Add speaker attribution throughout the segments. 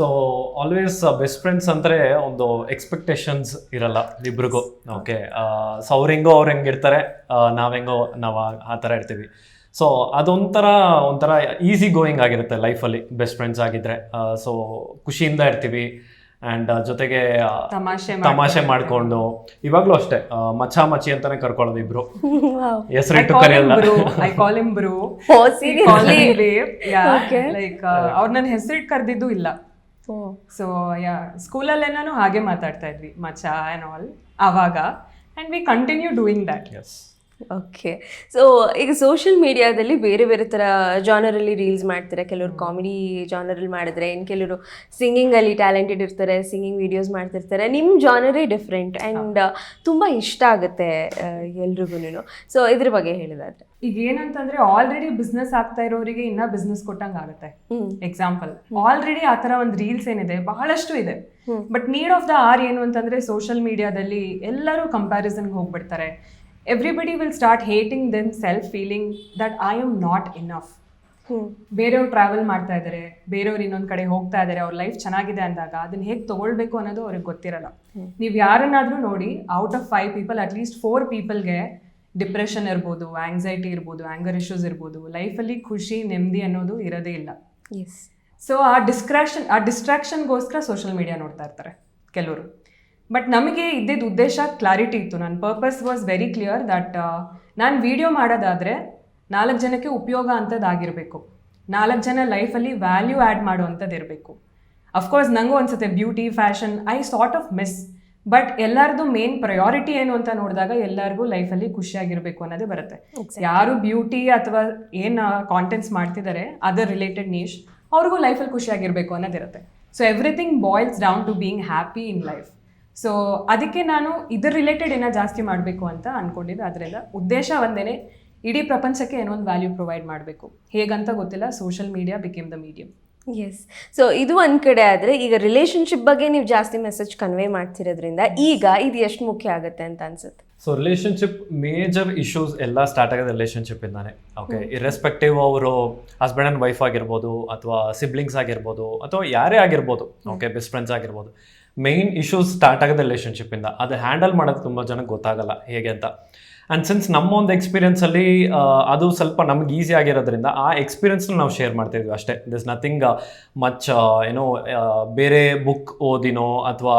Speaker 1: So always best friends ಅಂದರೆ ಒಂದು expectations ಇರಲ್ಲ ಇಬ್ರಿಗೂ. ಓಕೆ ಸೊ ಅವ್ರು ಹೆಂಗೋ ಅವ್ರು ಹೆಂಗಿರ್ತಾರೆ ನಾವು ಹೆಂಗೋ ನಾವು ಆ- ಥರ ಇರ್ತೀವಿ. ಸೊ ಅದೊಂಥರ ಒಂಥರ ಈಸಿ ಗೋಯಿಂಗ್ ಆಗಿರುತ್ತೆ ಲೈಫಲ್ಲಿ ಬೆಸ್ಟ್ ಫ್ರೆಂಡ್ಸ್ ಆಗಿದ್ರೆ. ಸೊ ಖುಷಿಯಿಂದ ಇರ್ತೀವಿ ಆ್ಯಂಡ್ ಜೊತೆಗೆ
Speaker 2: ತಮಾಷೆ
Speaker 1: ತಮಾಷೆ ಮಾಡ್ಕೊಂಡು. ಇವಾಗಲೂ ಅಷ್ಟೇ ಮಚ್ಚ ಮಚ್ಚಿ ಅಂತಾನೆ ಕರ್ಕೊಳ್ಳೋದು ಇಬ್ರು. ಹೆಸರಿಟ್ಟು ಕರೆಯಲ್ಲ.
Speaker 2: I call him bro? Like ಅವ್ರು ನನ್ನ ಹೆಸರಿಟ್ಟು ಕರೆದಿದ್ದು ಇಲ್ಲ. ಸೊ ಯಾ ಏನೋ ಹಾಗೆ ಮಾತಾಡ್ತಾ ಇದ್ವಿ ಮಚ ಆ್ಯಂಡ್ ಆಲ್ ಆವಾಗ and we continue doing that
Speaker 1: yes
Speaker 3: okay so ಈಗ ಸೋಷಿಯಲ್ ಮೀಡಿಯಾದಲ್ಲಿ ಬೇರೆ ಬೇರೆ ಥರ ಜಾನರಲ್ಲಿ ರೀಲ್ಸ್ ಮಾಡ್ತಾರೆ? ಕೆಲವರು ಕಾಮಿಡಿ ಜಾನರಲ್ಲಿ ಮಾಡಿದ್ರೆ ಇನ್ನು ಕೆಲವರು ಸಿಂಗಿಂಗಲ್ಲಿ ಟ್ಯಾಲೆಂಟೆಡ್ ಇರ್ತಾರೆ ಸಿಂಗಿಂಗ್ ವೀಡಿಯೋಸ್ ಮಾಡ್ತಿರ್ತಾರೆ. ನಿಮ್ಮ ಜಾನರೇ ಡಿಫ್ರೆಂಟ್ ಆ್ಯಂಡ್ ತುಂಬ ಇಷ್ಟ ಆಗುತ್ತೆ ಎಲ್ರಿಗೂ ಸೊ ಇದ್ರ ಬಗ್ಗೆ ಹೇಳಿದಾದ್ರೆ.
Speaker 2: ಈಗ ಏನಂತಂದ್ರೆ ಆಲ್ರೆಡಿ ಬಿಸ್ನೆಸ್ ಆಗ್ತಾ ಇರೋರಿಗೆ ಇನ್ನ ಬಿಸ್ನೆಸ್ ಕೊಟ್ಟಂಗೆ ಆಗುತ್ತೆ. ಎಕ್ಸಾಂಪಲ್ ಆಲ್ರೆಡಿ ಆ ತರ ಒಂದು ರೀಲ್ಸ್ ಏನಿದೆ ಬಹಳಷ್ಟು ಇದೆ. But need of the hour ಏನು ಅಂತಂದ್ರೆ ಸೋಷಿಯಲ್ ಮೀಡಿಯಾದಲ್ಲಿ ಎಲ್ಲರೂ ಕಂಪ್ಯಾರಿಸನ್ಗೆ ಹೋಗ್ಬಿಡ್ತಾರೆ. Everybody will start hating themself feeling that I am not enough ಬೇರೆಯವ್ರು ಟ್ರಾವೆಲ್ ಮಾಡ್ತಾ ಇದ್ದಾರೆ ಬೇರೆಯವ್ರು ಇನ್ನೊಂದು ಕಡೆ ಹೋಗ್ತಾ ಇದ್ದಾರೆ ಅವ್ರ ಲೈಫ್ ಚೆನ್ನಾಗಿದೆ ಅಂದಾಗ ಅದನ್ನ ಹೇಗೆ ತಗೊಳ್ಬೇಕು ಅನ್ನೋದು ಅವ್ರಿಗೆ ಗೊತ್ತಿರಲ್ಲ. ನೀವು ಯಾರನ್ನಾದ್ರೂ ನೋಡಿ out of five people at least four ಪೀಪಲ್ಗೆ depression ಇರ್ಬೋದು ಆಂಗ್ಸೈಟಿ ಇರ್ಬೋದು ಆಂಗರ್ ಇಶ್ಯೂಸ್ ಇರ್ಬೋದು ಲೈಫಲ್ಲಿ ಖುಷಿ ನೆಮ್ಮದಿ ಅನ್ನೋದು ಇರೋದೇ ಇಲ್ಲ. ಸೊ ಆ ಡಿಸ್ಕ್ರಾಕ್ಷನ್ ಆ ಡಿಸ್ಟ್ರಾಕ್ಷನ್ಗೋಸ್ಕರ ಸೋಷಿಯಲ್ ಮೀಡಿಯಾ ನೋಡ್ತಾ ಇರ್ತಾರೆ ಕೆಲವರು. ಬಟ್ ನಮಗೆ ಇದ್ದಿದ್ದ ಉದ್ದೇಶ ಕ್ಲಾರಿಟಿ ಇತ್ತು. ನನ್ನ purpose was very clear that ನಾನು ವಿಡಿಯೋ ಮಾಡೋದಾದರೆ ನಾಲ್ಕು ಜನಕ್ಕೆ ಉಪಯೋಗ ಅಂಥದ್ದಾಗಿರಬೇಕು ನಾಲ್ಕು ಜನ ಲೈಫಲ್ಲಿ ವ್ಯಾಲ್ಯೂ ಆ್ಯಡ್ ಮಾಡುವಂಥದ್ದು ಇರಬೇಕು ಅಫ್ಕೋರ್ಸ್ ನನಗೂ ಅನ್ಸುತ್ತೆ beauty fashion I sort of miss but ಎಲ್ಲರದು ಮೇನ್ ಪ್ರಯಾರಿಟಿ ಏನು ಅಂತ ನೋಡಿದಾಗ ಎಲ್ಲರಿಗೂ ಲೈಫಲ್ಲಿ ಖುಷಿಯಾಗಿರಬೇಕು ಅನ್ನೋದೇ ಬರುತ್ತೆ. ಯಾರು ಬ್ಯೂಟಿ ಅಥವಾ ಏನು ಕಾಂಟೆಂಟ್ಸ್ ಮಾಡ್ತಿದ್ದಾರೆ ಅದರ್ ರಿಲೇಟೆಡ್ ನೀಶ್ ಅವ್ರಿಗೂ ಲೈಫಲ್ಲಿ ಖುಷಿಯಾಗಿರಬೇಕು ಅನ್ನೋದಿರುತ್ತೆ. So everything boils down to being happy in life so ಅದಕ್ಕೆ ನಾನು ಇದ್ರ ರಿಲೇಟೆಡ್ ಏನೋ ಜಾಸ್ತಿ ಮಾಡಬೇಕು ಅಂತ ಅಂದ್ಕೊಂಡಿದ್ದೆ ಅದರಿಂದ ಉದ್ದೇಶ ಒಂದೇನೆ ಇಡೀ ಪ್ರಪಂಚಕ್ಕೆ ಏನೋ ಒಂದು ವ್ಯಾಲ್ಯೂ ಪ್ರೊವೈಡ್ ಮಾಡಬೇಕು. ಹೇಗಂತ ಗೊತ್ತಿಲ್ಲ social media became the medium
Speaker 3: yes so ಇದು ಒಂದು ಕಡೆ ಆದರೆ ಈಗ ರಿಲೇಶನ್ಶಿಪ್ ಬಗ್ಗೆ ನೀವು ಜಾಸ್ತಿ ಮೆಸೇಜ್ ಕನ್ವೆ ಮಾಡ್ತಿರೋದ್ರಿಂದ ಈಗ ಇದು ಎಷ್ಟು ಮುಖ್ಯ ಆಗುತ್ತೆ ಅಂತ ಅನ್ಸುತ್ತೆ?
Speaker 1: ಸೊ ರಿಲೇಶನ್ಶಿಪ್ ಮೇಜರ್ ಇಶ್ಯೂಸ್ ಎಲ್ಲ ಸ್ಟಾರ್ಟ್ ಆಗೋದು ರಿಲೇಷನ್ಶಿಪ್ ಇಂದಾನೆ. ಓಕೆ ಇರೆಸ್ಪೆಕ್ಟಿವ್ ಅವರು ಹಸ್ಬೆಂಡ್ ಆ್ಯಂಡ್ ವೈಫ್ ಆಗಿರ್ಬೋದು ಅಥವಾ ಸಿಬ್ಲಿಂಗ್ಸ್ ಆಗಿರ್ಬೋದು ಅಥವಾ ಯಾರೇ ಆಗಿರ್ಬೋದು ಓಕೆ ಬೆಸ್ಟ್ ಫ್ರೆಂಡ್ಸ್ ಆಗಿರ್ಬೋದು. ಮೇಯ್ನ್ ಇಶ್ಯೂಸ್ ಸ್ಟಾರ್ಟ್ ಆಗೋದು ರಿಲೇಶನ್ಶಿಪ್ ಇಂದ. ಅದು ಹ್ಯಾಂಡಲ್ ಮಾಡೋದು ತುಂಬ ಜನಕ್ಕೆ ಗೊತ್ತಾಗಲ್ಲ ಹೇಗೆ ಅಂತ. ಆ್ಯಂಡ್ ಸಿನ್ಸ್ ನಮ್ಮ ಒಂದು ಎಕ್ಸ್ಪೀರಿಯನ್ಸಲ್ಲಿ ಅದು ಸ್ವಲ್ಪ ನಮ್ಗೆ ಈಸಿ ಆಗಿರೋದ್ರಿಂದ ಆ ಎಕ್ಸ್ಪೀರಿಯನ್ಸ್ನ ನಾವು ಶೇರ್ ಮಾಡ್ತಿದ್ವಿ ಅಷ್ಟೇ. ದಿಸ್ ನಥಿಂಗ್ ಮಚ್ ಏನೋ ಬೇರೆ ಬುಕ್ ಓದಿನೋ ಅಥವಾ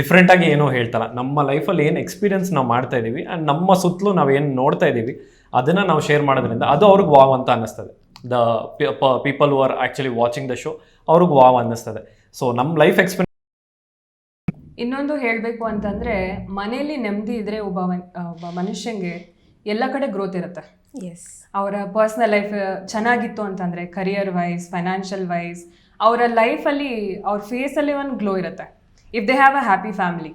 Speaker 1: ಡಿಫ್ರೆಂಟಾಗಿ ಏನೋ ಹೇಳ್ತಲ್ಲ. ನಮ್ಮ ಲೈಫಲ್ಲಿ ಏನು ಎಕ್ಸ್ಪೀರಿಯನ್ಸ್ ನಾವು ಮಾಡ್ತಾ ಇದ್ದೀವಿ ಆ್ಯಂಡ್ ನಮ್ಮ ಸುತ್ತಲೂ ನಾವು ಏನು ನೋಡ್ತಾ ಇದ್ದೀವಿ ಅದನ್ನು ನಾವು ಶೇರ್ ಮಾಡೋದ್ರಿಂದ ಅದು ಅವ್ರಿಗೆ ವಾವ್ ಅಂತ ಅನ್ನಿಸ್ತದೆ. The people who are actually watching the show ಅವ್ರಿಗೆ ವಾವ್ ಅನ್ನಿಸ್ತದೆ. ಸೊ ನಮ್ಮ ಲೈಫ್ ಎಕ್ಸ್ಪೀರಿಯನ್ಸ್
Speaker 2: ಇನ್ನೊಂದು ಹೇಳಬೇಕು ಅಂತಂದ್ರೆ ಮನೆಯಲ್ಲಿ ನೆಮ್ಮದಿ ಇದ್ರೆ ಒಬ್ಬ ಒಬ್ಬ ಮನುಷ್ಯಂಗೆ ಎಲ್ಲ ಕಡೆ ಗ್ರೋತ್ ಇರುತ್ತೆ.
Speaker 3: ಎಸ್
Speaker 2: ಅವರ ಪರ್ಸ್ನಲ್ ಲೈಫ್ ಚೆನ್ನಾಗಿತ್ತು ಅಂತಂದರೆ ಕರಿಯರ್ ವೈಸ್ ಫೈನಾನ್ಷಿಯಲ್ ವೈಸ್ ಅವರ ಲೈಫಲ್ಲಿ ಅವ್ರ ಫೇಸಲ್ಲಿ ಒಂದು ಗ್ಲೋ ಇರುತ್ತೆ. If they have a happy family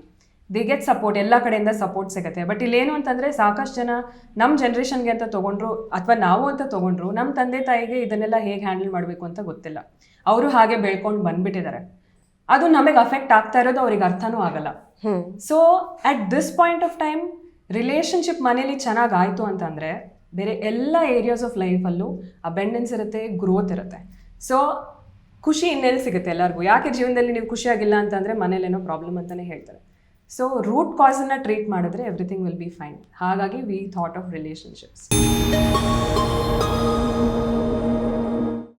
Speaker 2: they get support ಎಲ್ಲ ಕಡೆಯಿಂದ ಸಪೋರ್ಟ್ ಸಿಗುತ್ತೆ. ಬಟ್ ಇಲ್ಲೇನು ಅಂತಂದರೆ ಸಾಕಷ್ಟು ಜನ ನಮ್ಮ ಜನ್ರೇಷನ್ಗೆ ಅಂತ ತೊಗೊಂಡ್ರು ಅಥವಾ ನಾವು ಅಂತ ತೊಗೊಂಡ್ರು ನಮ್ಮ ತಂದೆ ತಾಯಿಗೆ ಇದನ್ನೆಲ್ಲ ಹೇಗೆ ಹ್ಯಾಂಡಲ್ ಮಾಡಬೇಕು ಅಂತ ಗೊತ್ತಿಲ್ಲ. ಅವರು ಹಾಗೆ ಬೆಳ್ಕೊಂಡು ಬಂದ್ಬಿಟ್ಟಿದ್ದಾರೆ. ಅದು ನಮಗೆ ಅಫೆಕ್ಟ್ ಆಗ್ತಾ ಇರೋದು ಅವ್ರಿಗೆ ಅರ್ಥನೂ ಆಗಲ್ಲ. So at this point of time relationship ಮನೇಲಿ ಚೆನ್ನಾಗಿ ಆಯಿತು ಅಂತಂದರೆ ಬೇರೆ ಎಲ್ಲ ಏರಿಯಾಸ್ ಆಫ್ ಲೈಫಲ್ಲೂ ಅಬೆಂಡೆನ್ಸ್ ಇರುತ್ತೆ ಗ್ರೋತ್ ಇರುತ್ತೆ. ಸೊ ಖುಷಿ ಇನ್ನೆಲ್ಲಿ ಸಿಗುತ್ತೆ ಎಲ್ಲರಿಗೂ? ಯಾಕೆ ಜೀವನದಲ್ಲಿ ನೀವು ಖುಷಿಯಾಗಿಲ್ಲ ಅಂತಂದರೆ ಮನೇಲೇನೋ ಪ್ರಾಬ್ಲಮ್ ಅಂತಲೇ ಹೇಳ್ತಾರೆ. ಸೊ ರೂಟ್ ಕಾಸನ್ನ ಟ್ರೀಟ್ ಮಾಡಿದ್ರೆ ಎವ್ರಿಥಿಂಗ್ ವಿಲ್ ಬಿ ಫೈನ್ ಹಾಗಾಗಿ ವಿ ಥಾಟ್ ಆಫ್ ರಿಲೇಷನ್ಶಿಪ್ಸ್